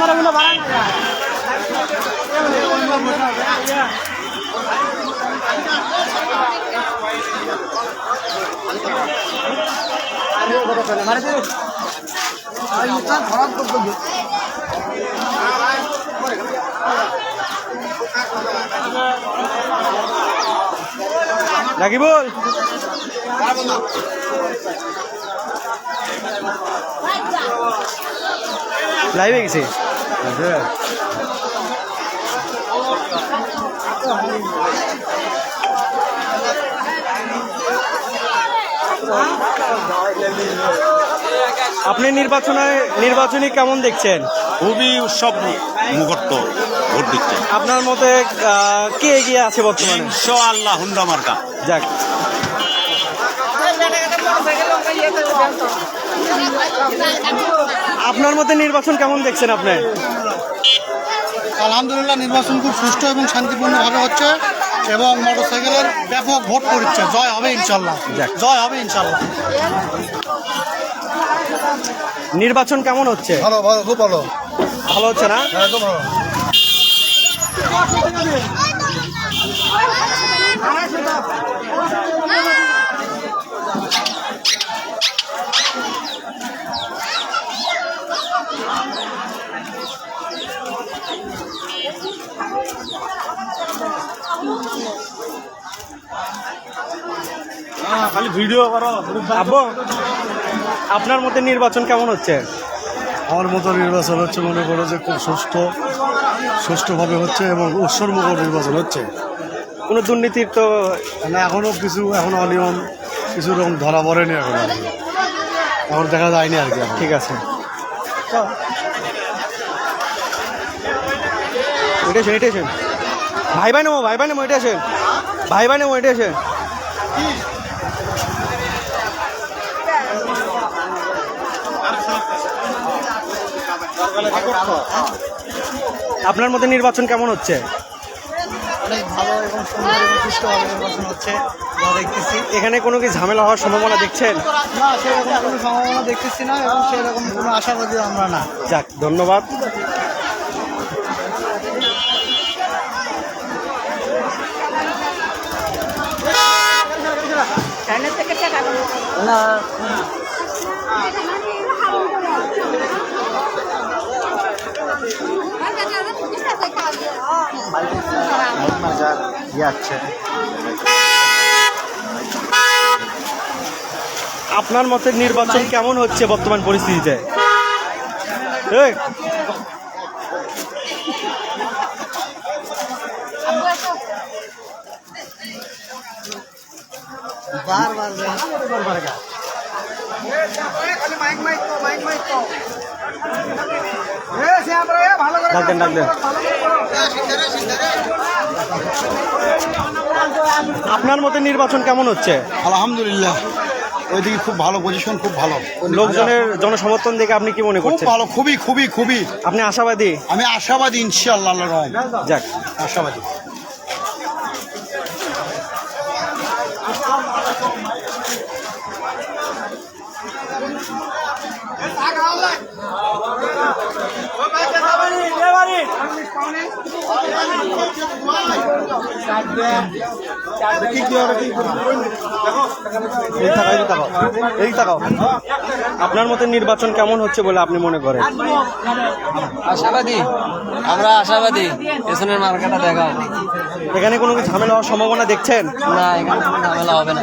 মারাগুলো বাড়ান মারে ধরাত করতে রাকিবুল লাইভে গেছে? আপনি নির্বাচনে নির্বাচনী কেমন দেখছেন? খুবই উৎসব মুহূর্ত ভোট দিচ্ছে। আপনার মতে কে এগিয়ে আছে বর্তমানে? ইনশো আল্লাহ হুন্ডা মার্কা। যাক। আপনার মতে নির্বাচন কেমন দেখছেন আপনি? আলহামদুলিল্লাহ নির্বাচন খুব সুষ্ঠু এবং শান্তিপূর্ণভাবে হচ্ছে এবং মোটরসাইকেলের ব্যাপক ভোট পড়ছে। জয় হবে ইনশাল্লাহ। জয় হবে ইনশাল্লাহ নির্বাচন কেমন হচ্ছে? ভালো ভালো খুব ভালো। ভালো হচ্ছে না? একদম ভালো। খালি ভিডিও করো। আপনার মতে নির্বাচন কেমন হচ্ছে? আমার মতো নির্বাচন হচ্ছে মনে করো যে খুব সুষ্ঠু সুষ্ঠুভাবে হচ্ছে এবং উৎসর্মুখর নির্বাচন হচ্ছে। কোনো দুর্নীতির তো মানে এখনও কিছু এখনও অনিয়ম কিছু রকম ধরা পড়েনি এখন আর কি। এখন দেখা যায়নি আর কি। ঠিক আছে। এটা আসেন এটা আসেন ভাই ভাই নেব ভাই ভাই নেব এটা ভাই ভাই নেব এটা আপনার মতে নির্বাচন কেমন হচ্ছে? অনেক ভালো এবং সুন্দর এবং সুষ্ঠুভাবে নির্বাচন হচ্ছে দেখতেছি। এখানে কোনো কি ঝামেলা হওয়ার সম্ভাবনা দেখছেন? না সেরকম কোনো সম্ভাবনা দেখতেছি না এবং সেরকম কোনো আশাবাদী আমরা না। যাক ধন্যবাদ। আপনার মতে নির্বাচন কেমন হচ্ছে বর্তমান পরিস্থিতিতে? এই, ডাক আপনার মতে নির্বাচন কেমন হচ্ছে? আলহামদুলিল্লাহ। ওইদিকে খুব ভালো পজিশন খুব ভালো। লোকজনের জনসমর্থন দেখে আপনি কি মনে করছেন? খুব ভালো খুবই খুবই খুবই। আপনি আশাবাদী? আমি আশাবাদী ইনশাআল্লাহ যাক। আশাবাদী। এই তাকাও আপনার মতে নির্বাচন কেমন হচ্ছে বলে আপনি মনে করেন? আশাবাদী। আমরা আশাবাদী। পেছনের মার্কাটা দেখাও। এখানে কোনো ঝামেলা হওয়ার সম্ভাবনা দেখছেন? না এখানে কোনো ঝামেলা হবে না।